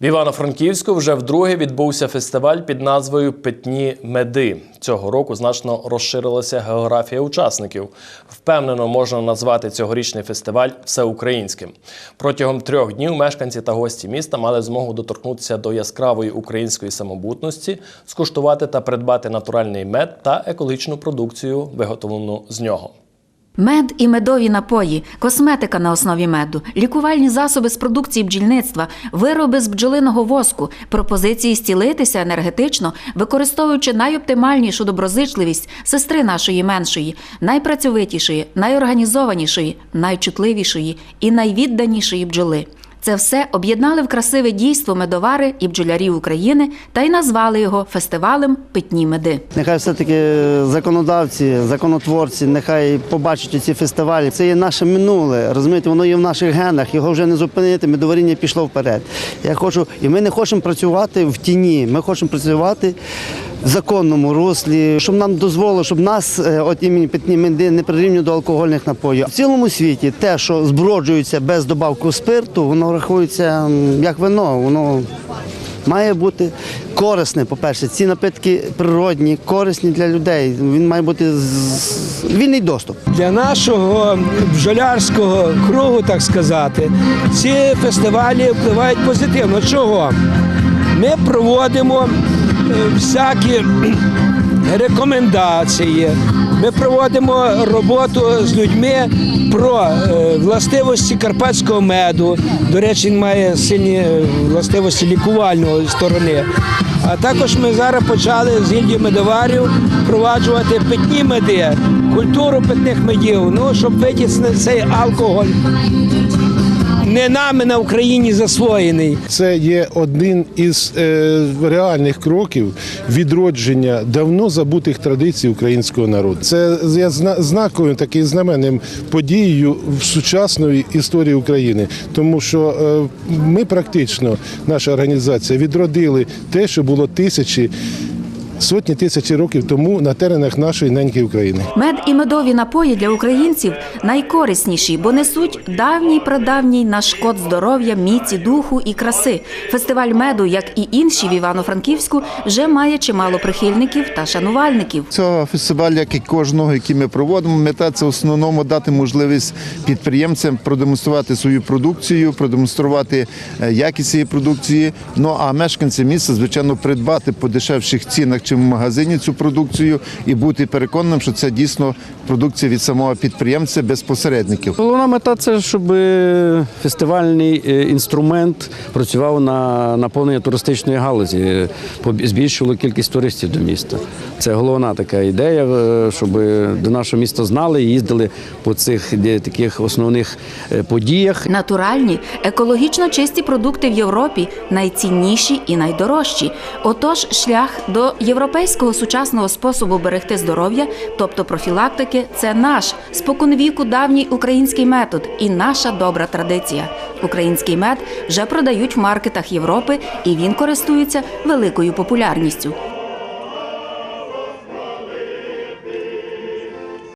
В Івано-Франківську вже вдруге відбувся фестиваль під назвою Питні меди. Цього року значно розширилася географія учасників. Впевнено, можна назвати цьогорічний фестиваль всеукраїнським. Протягом трьох днів мешканці та гості міста мали змогу доторкнутися до яскравої української самобутності, скуштувати та придбати натуральний мед та екологічну продукцію, виготовлену з нього. Мед і медові напої, косметика на основі меду, лікувальні засоби з продукції бджільництва, вироби з бджолиного воску, пропозиції стілитися енергетично, використовуючи найоптимальнішу доброзичливість сестри нашої меншої, найпрацьовитішої, найорганізованішої, найчутливішої і найвідданішої бджоли. Це все об'єднали в красиве дійство медовари і бджолярі України та й назвали його фестивалем Питні меди. Нехай все-таки законодавці, законотворці, нехай побачать ці фестивалі. Це є наше минуле. Розумієте, воно є в наших генах, його вже не зупинити. Медоваріння пішло вперед. Я хочу, і ми не хочемо працювати в тіні. Ми хочемо працювати законному руслі, щоб нам дозволило, щоб нас, е, от імені питні меди, не прирівнювали до алкогольних напоїв. В цілому світі те, що зброджується без добавку спирту, воно рахується як вино. Воно має бути корисне, по-перше, ці напитки природні, корисні для людей. Він має бути вільний доступ. Для нашого бджолярського кругу, так сказати, ці фестивалі впливають позитивно. Чого? Ми проводимо всякі рекомендації. Ми проводимо роботу з людьми про е, властивості карпатського меду. До речі, він має сильні е, властивості лікувальної сторони. А також ми зараз почали з гільдії медоварів впроваджувати питні меди, культуру питних медів, ну щоб витіснити цей алкоголь. Не нами на Україні засвоєний. Це є один із е, реальних кроків відродження давно забутих традицій українського народу. Це є зна- знаковим таким знаменним подією в сучасної історії України, тому що е, ми практично, наша організація, відродили те, що було тисячі. Сотні тисячі років тому на теренах нашої неньки України. Мед і медові напої для українців найкорисніші, бо несуть давній прадавній наш код здоров'я, міці, духу і краси. Фестиваль меду, як і інші в Івано-Франківську, вже має чимало прихильників та шанувальників. Цього фестивалю, як і кожного, який ми проводимо, мета це в основному дати можливість підприємцям продемонструвати свою продукцію, продемонструвати е, якість цієї продукції. Ну а мешканці міста, звичайно, придбати по дешевших цінах чи в магазині цю продукцію і бути переконаним, що це дійсно продукція від самого підприємця без посередників. Головна мета це щоб фестивальний е, інструмент працював на наповнення туристичної галузі, е, збільшувало кількість туристів до міста. Це головна така ідея, е, щоб до нашого міста знали і їздили по цих таких основних подіях. Натуральні, екологічно чисті продукти в Європі найцінніші і найдорожчі. Отож, шлях до європейського сучасного способу берегти здоров'я, тобто профілактики, це наш споконвіку давній український метод і наша добра традиція. Український мед вже продають в маркетах Європи, і він користується великою популярністю.